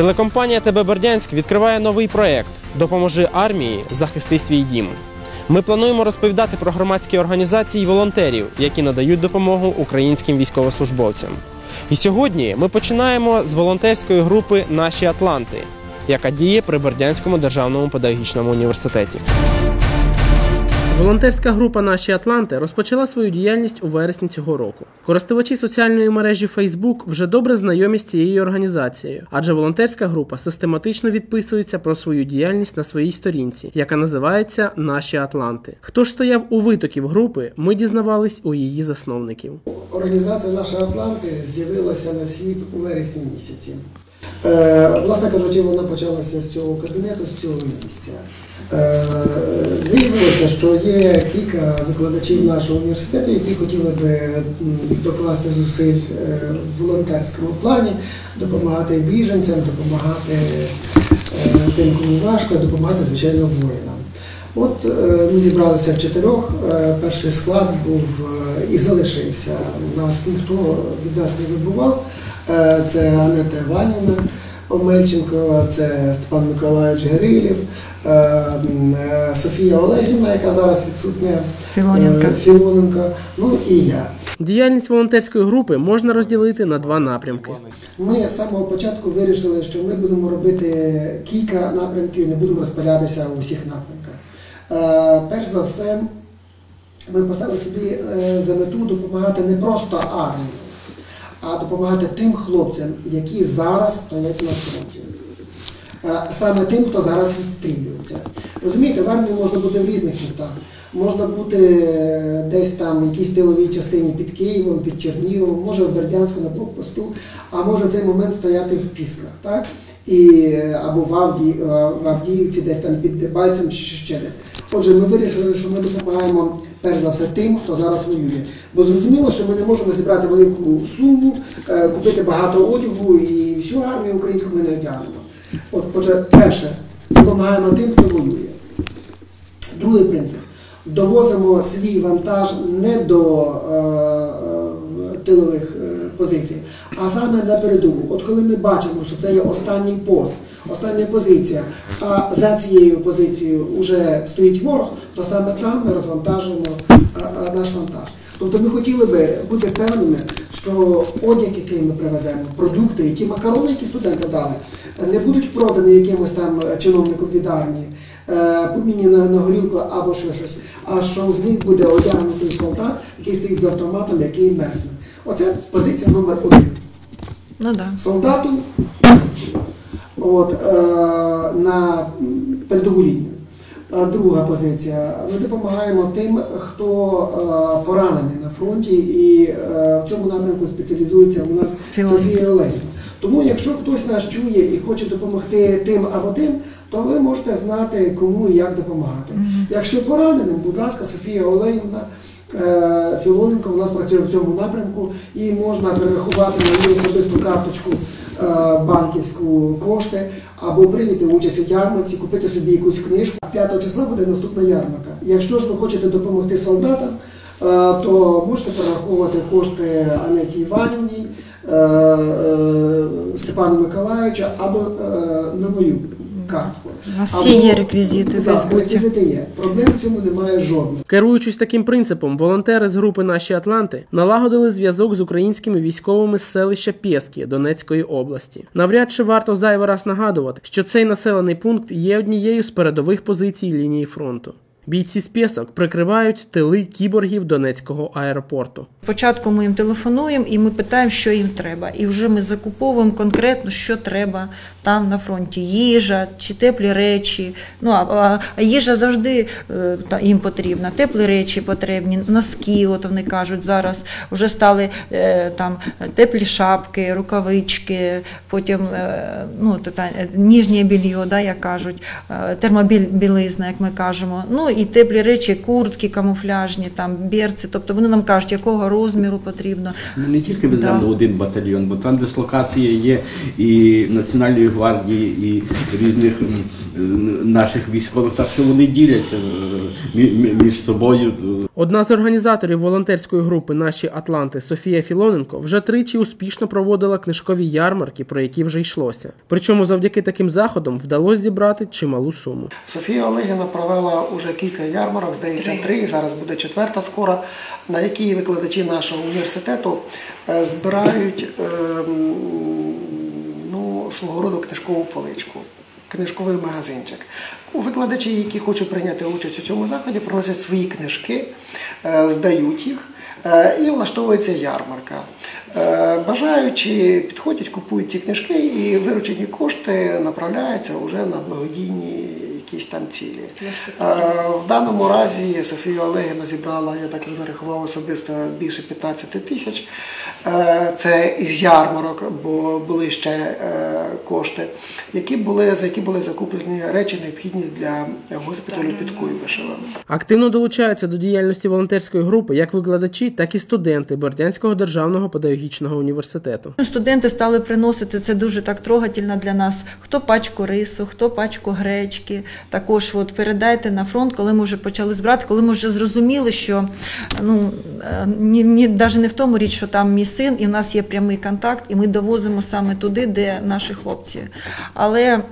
Телекомпанія ТБ Бердянськ відкриває новий проект Допоможи армії захисти свій дім. Ми плануємо розповідати про громадські організації і волонтерів, які надають допомогу українським військовослужбовцям. І сьогодні ми починаємо з волонтерської групи Наші Атланти, яка діє при Бердянському державному педагогічному університеті. Волонтерська група Наші Атланти розпочала свою діяльність у вересні цього року. Користувачі соціальної мережі Facebook вже добре знайомі з цією організацією, адже волонтерська група систематично відписується про свою діяльність на своїй сторінці, яка називається Наші Атланти. Хто ж стояв у витоків групи, ми дізнавались у її засновників. Організація наша Атланти з'явилася на світ у вересні місяці. Е, власне кажучи, вона почалася з цього кабінету, з цього місця. Е, виявилося, що є кілька викладачів нашого університету, які хотіли би докласти зусиль е, в волонтерському плані, допомагати біженцям, допомагати тим, кому важко, допомагати, звичайно, воїнам. От ми зібралися в чотирьох. Перший склад був і залишився. У нас ніхто від нас не вибував. Е, Це Анета Іванівна Омельченко, це Степан Миколаївич Гирилів, е, е, Софія Олегівна, яка зараз відсутня, Філоненко. Філоненко, ну і я. Діяльність волонтерської групи можна розділити на два напрямки. Ми з самого початку вирішили, що ми будемо робити кілька напрямків, не будемо розпилятися у всіх напрямках. Перш за все, ми поставили собі за мету допомагати не просто армії, а допомагати тим хлопцям, які зараз стоять на фронті. Саме тим, хто зараз відстрілюється. Розумієте, в армії можна бути в різних містах. Можна бути е, десь там в якійсь тиловій частині під Києвом, під Черніговом, може в Бердянську на блокпосту, а може в цей момент стояти в Пісках, так? І, або в, Авді, в Авдіївці, десь там під Дебальцем, чи ще десь. Отже, ми вирішили, що ми допомагаємо перш за все тим, хто зараз воює. Бо зрозуміло, що ми не можемо зібрати велику суму, е, купити багато одягу і всю армію українську ми не одягнемо. От, отже, перше, допомагаємо тим, хто воює. Другий принцип. Довозимо свій вантаж не до е, е, тилових е, позицій, а саме на передову. От коли ми бачимо, що це є останній пост, остання позиція, а за цією позицією вже стоїть ворог, то саме там ми розвантажуємо е, наш вантаж. Тобто ми хотіли би бути впевненими, що одяг, який ми привеземо, продукти, які макарони, які студенти дали, не будуть продані якимось там чиновником від армії, е, поміні на, на горілку або ще щось, а що в них буде одягнутий солдат, який стоїть з автоматом, який мерзне. Оце позиція номер один. Ну да. Солдату от, е, на передову лінію. Друга позиція. Ми допомагаємо тим, хто е, поранений на фронті, і е, в цьому напрямку спеціалізується у нас. Софія Олегівна. Тому, якщо хтось нас чує і хоче допомогти тим або тим, то ви можете знати, кому і як допомагати. Якщо пораненим, будь ласка, Софія Олегівна. е, Філоненко у нас працює в цьому напрямку і можна перерахувати на її особисту карточку е, банківську кошти або прийняти участь у ярмарці, купити собі якусь книжку. 5 числа буде наступна ярмарка. Якщо ж ви хочете допомогти солдатам, е, то можете перераховувати кошти Анеті Іванівні, е, е, Степану Миколаївичу або е, на мою картку. У нас всі є реквізити в Фейсбуці. реквізити є. Проблем в цьому немає жодних. Керуючись таким принципом, волонтери з групи Наші Атланти налагодили зв'язок з українськими військовими з селища Пєскі Донецької області. Навряд чи варто зайвий раз нагадувати, що цей населений пункт є однією з передових позицій лінії фронту. Бійці з Пєсок прикривають тили кіборгів Донецького аеропорту. Спочатку ми їм телефонуємо і ми питаємо, що їм треба. І вже ми закуповуємо конкретно, що треба там на фронті. Їжа чи теплі речі. Ну а, їжа завжди е, їм потрібна. Теплі речі потрібні, носки. От вони кажуть, зараз вже стали е, там теплі шапки, рукавички, потім е, ну, ніжнє більйо, да, як кажуть, термобілизна, як ми кажемо. Ну і теплі речі, куртки камуфляжні, там берці. Тобто вони нам кажуть, якого розміру потрібно. Ми не тільки веземо Да. один батальйон, бо там дислокація є і Національної гвардії, і різних наших військових, так що вони діляться е, мі- мі- між собою. Одна з організаторів волонтерської групи Наші Атланти Софія Філоненко вже тричі успішно проводила книжкові ярмарки, про які вже йшлося. Причому завдяки таким заходам вдалося зібрати чималу суму. Софія Олегіна провела уже кілька ярмарок, здається, три. Зараз буде четверта скоро, на якій викладачі нашого університету е, збирають ем, ну, свого роду книжкову поличку. Книжковий магазинчик. Викладачі, які хочуть прийняти участь у цьому заході, приносять свої книжки, е, здають їх е, і влаштовується ярмарка. Бажаючи підходять, купують ці книжки і виручені кошти направляються вже на благодійні якісь там цілі. Е, В даному разі Софія Олегівна зібрала, я так нарахував особисто більше 15 тисяч. Е, Це із ярмарок, бо були ще е, кошти, які були, за які були закуплені речі, необхідні для госпіталю під Куйбишевим. Активно долучаються до діяльності волонтерської групи як викладачі, так і студенти Бердянського державного педагогічного університету. Ну, Студенти стали приносити це дуже так трогательно для нас. Хто пачку рису, хто пачку гречки. Також от передайте на фронт, коли ми вже почали збирати, коли ми вже зрозуміли, що ну е, ні, ні навіть не в тому річ, що там мій син, і в нас є прямий контакт, і ми довозимо саме туди, де наші хлопці. Але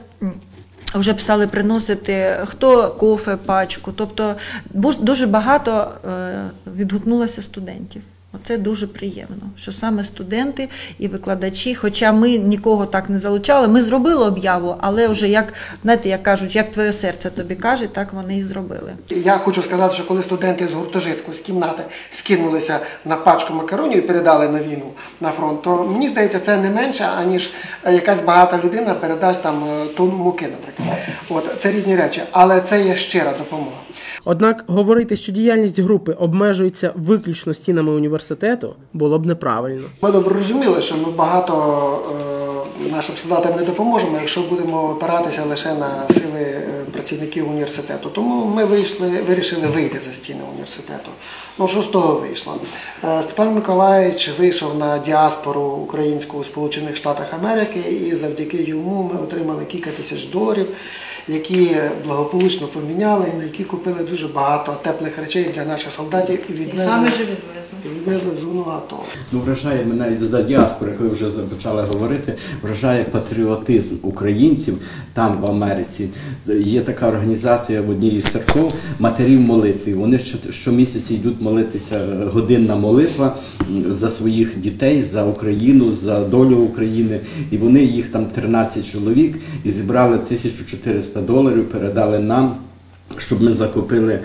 вже писали приносити хто кофе, пачку. Тобто дуже багато е, відгукнулося студентів. Оце дуже приємно, що саме студенти і викладачі, хоча ми нікого так не залучали, ми зробили об'яву, але вже як знаєте, як кажуть, як твоє серце тобі каже, так вони і зробили. Я хочу сказати, що коли студенти з гуртожитку з кімнати скинулися на пачку макаронів і передали на війну на фронт, то мені здається, це не менше, аніж якась багата людина передасть там е, тонну муки, наприклад. От це різні речі, але це є щира допомога. Однак говорити, що діяльність групи обмежується виключно стінами університету, було б неправильно. Ми добре розуміли, що ми багато е, нашим солдатам не допоможемо, якщо будемо опиратися лише на сили е, працівників університету. Тому ми вийшли, вирішили вийти за стіни університету. Ну що з того вийшло? Е, Степан Миколаївич вийшов на діаспору українську у Сполучених Штатах Америки, і завдяки йому ми отримали кілька тисяч доларів. Які благополучно поміняли, і на які купили дуже багато теплих речей для наших солдатів і відвезли, і відвезли в зону АТО. Ну, вражає мене за діаспори, як ви вже почали говорити, вражає патріотизм українців там в Америці. Є така організація в одній із церков матерів молитви. Вони що- щомісяця йдуть молитися е, годинна молитва за своїх дітей, за Україну, за долю України. І вони їх там 13 чоловік і зібрали 1400 доларів, передали нам. Щоб ми закупили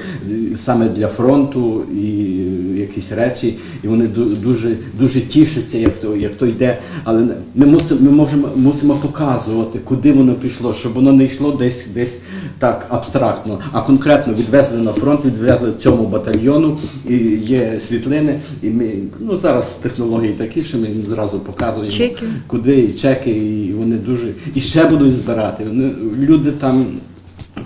саме для фронту і якісь речі, і вони дуже дуже тішаться, як то як то йде. Але ми мусимо ми можемо мусимо показувати, куди воно пішло, щоб воно не йшло десь десь так абстрактно, а конкретно відвезли на фронт, відвезли цьому батальйону. І є світлини. І ми ну зараз технології такі, що ми зразу показуємо Чеки. куди і чеки, і вони дуже і ще будуть збирати. Вони люди там.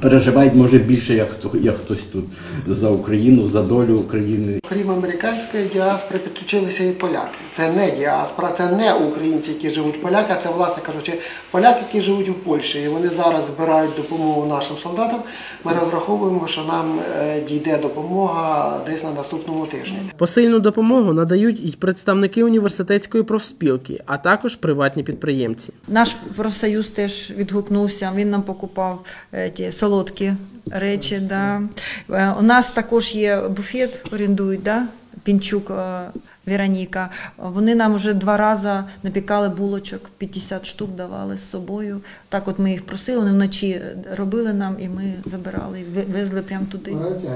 Переживають може більше, як хто як хтось тут за Україну, за долю України. Крім американської діаспори, підключилися і поляки. Це не діаспора, це не українці, які живуть в поляках, це, власне кажучи, поляки, які живуть у Польщі. І вони зараз збирають допомогу нашим солдатам. Ми розраховуємо, що нам е, дійде допомога десь на наступному тижні. Посильну допомогу надають і представники університетської профспілки, а також приватні підприємці. Наш профсоюз теж відгукнувся, він нам покупав е, ті солодкі речі. Да. Е, У нас також є буфет, орендують, да? Пінчук е, Вероніка. Вони нам вже два рази напікали булочок, 50 штук давали з собою. Так от ми їх просили, вони вночі робили нам і ми забирали, везли прямо туди. Гарячі.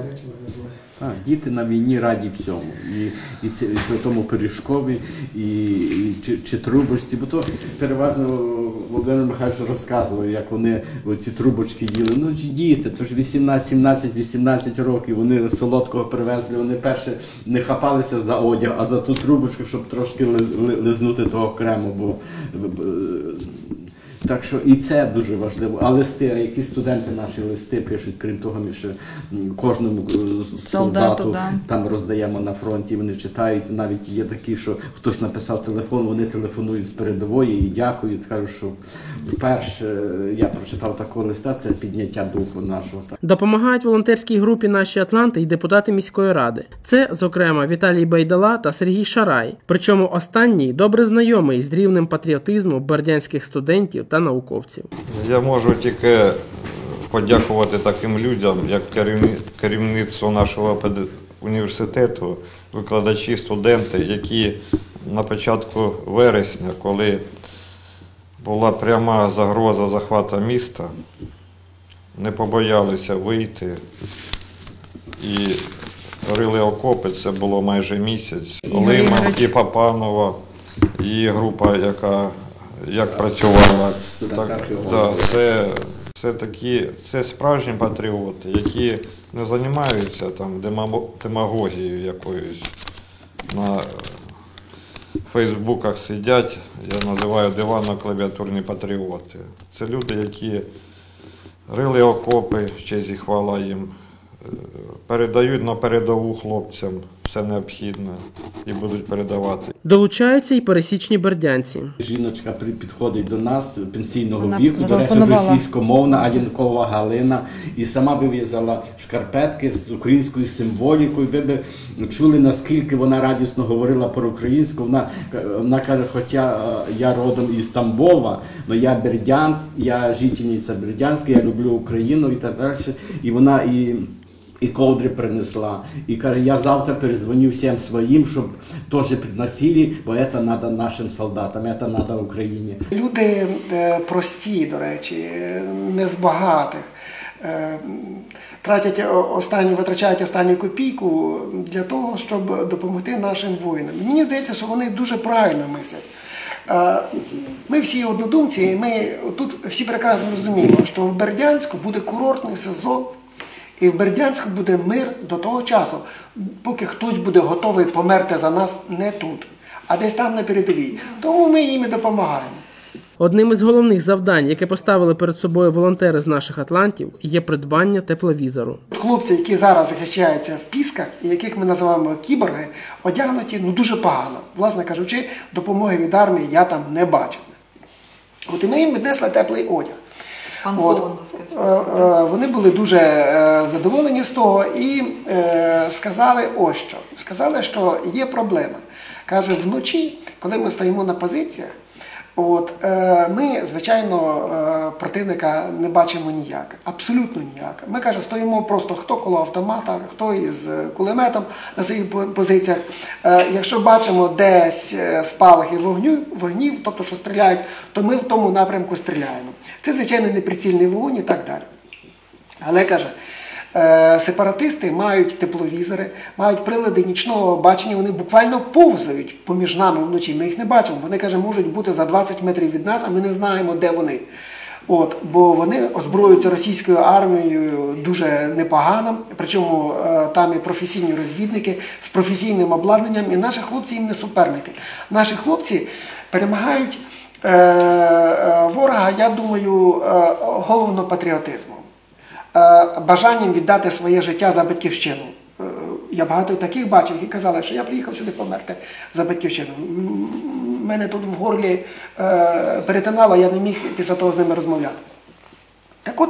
Так, діти на війні раді всьому. І, і, це, і при тому пиріжкові, і, і чи, чи трубочці. Бо то переважно Володимир Михайлович розказував, як вони ці трубочки їли. Ну діти, то ж 18, 17, 18 років вони солодкого привезли, вони перше не хапалися за одяг, а за ту трубочку, щоб трошки ли- ли- лизнути того крему. Бо- Так що і це дуже важливо. А листи, а які студенти наші листи пишуть, крім того, ми ще кожному е, солдату да. там роздаємо на фронті. Вони читають. Навіть є такі, що хтось написав телефон, вони телефонують з передової і дякують. Кажуть, що вперше е, я прочитав такого листа, це підняття духу нашого. Допомагають волонтерській групі наші Атланти і депутати міської ради. Це, зокрема, Віталій Байдала та Сергій Шарай. Причому останній добре знайомий з рівнем патріотизму бердянських студентів та науковців. Я можу тільки е, подякувати таким людям, як керівництво нашого університету, викладачі, студенти, які на початку вересня, коли була пряма загроза захвату міста, не побоялися вийти і рили окопи, це було майже місяць. Олима і Папанова, і група, яка як працювала. Так, да, це, це такі, це справжні патріоти, які не займаються там демагогією якоюсь. На Фейсбуках сидять, я називаю диванно-клавіатурні патріоти. Це люди, які рили окопи, честь і хвала їм, е, передають на передову хлопцям все необхідне і будуть передавати. Долучаються й пересічні бердянці. Жіночка при- підходить до нас пенсійного Вона віку, до речі, російськомовна Адінкова Галина, і сама вив'язала шкарпетки з українською символікою. Ви б чули, наскільки вона радісно говорила про українську. Вона, вона каже, хоча е, я родом із Тамбова, але я бердянськ, я жительниця Бердянська, я люблю Україну і так далі. І вона і. І ковдри принесла. І каже, я завтра перезвоню всім своїм, щоб теж приносили, бо це треба нашим солдатам, це треба Україні. Люди е, прості, до речі, е, не з багатих. е, Тратять останню, витрачають останню копійку для того, щоб допомогти нашим воїнам. Мені здається, що вони дуже правильно мислять. Ми всі однодумці, і ми тут всі прекрасно розуміємо, що в Бердянську буде курортний сезон, і в Бердянську буде мир до того часу, поки хтось буде готовий померти за нас не тут, а десь там на передовій. Тому ми їм і допомагаємо. Одним із головних завдань, яке поставили перед собою волонтери з наших атлантів, є придбання тепловізору. Хлопці, які зараз захищаються в пісках, і яких ми називаємо кіборги, одягнуті ну дуже погано. Власне кажучи, допомоги від армії я там не бачив. От і ми їм віднесли теплий одяг. От, е, е, вони були дуже е, задоволені з того і сказали ось що. Сказали, що є проблема. Каже, вночі, коли ми стоїмо на позиціях, От, е, ми, звичайно, е, противника не бачимо ніяк, абсолютно ніяк. Ми каже, стоїмо просто хто коло автомата, хто із кулеметом на своїх позиціях. Е, якщо бачимо десь спалахи вогню, вогнів, тобто що стріляють, то ми в тому напрямку стріляємо. Це, звичайно, неприцільний вогонь і так далі. Але каже, сепаратисти мають тепловізори, мають прилади нічного бачення, вони буквально повзають поміж нами вночі. Ми їх не бачимо. Вони каже, можуть бути за 20 метрів від нас, а ми не знаємо, де вони. От, бо вони озброюються російською армією дуже непогано, причому е, там і професійні розвідники з професійним обладнанням, і наші хлопці їм не суперники. Наші хлопці перемагають е, е, ворога, я думаю, е, головно патріотизмом, е, бажанням віддати своє життя за батьківщину. Е, Я багато таких бачив, які казали, що я приїхав сюди померти за батьківщину. Мене тут в горлі е, перетинало, я не міг після того з ними розмовляти. Так от,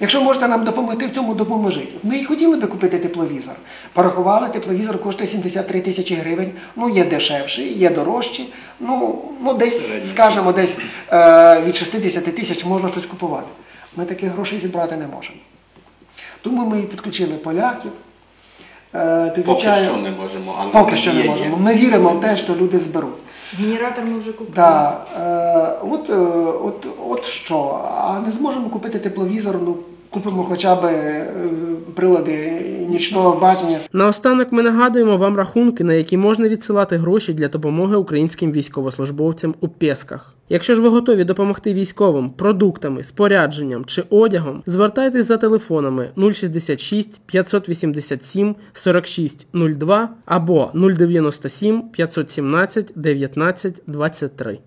якщо можете нам допомогти в цьому, допоможіть. Ми і хотіли би купити тепловізор. Порахували, тепловізор коштує 73 тисячі гривень. Ну, є дешевші, є дорожчі. Ну, ну десь, скажімо, десь е, від 60 тисяч можна щось купувати. Ми таких грошей зібрати не можемо. Тому ми підключили поляків. Поки що не можемо, але Поки що не можемо. Ми віримо в те, що люди зберуть. Генератор ми вже купили. Да, е, от, е, от, от що, а не зможемо купити тепловізор, ну купимо хоча б е, прилади нічного бачення. Наостанок ми нагадуємо вам рахунки, на які можна відсилати гроші для допомоги українським військовослужбовцям у Пєсках. Якщо ж ви готові допомогти військовим продуктами, спорядженням чи одягом, звертайтесь за телефонами 066 587 46 02 або 097 517 19 23.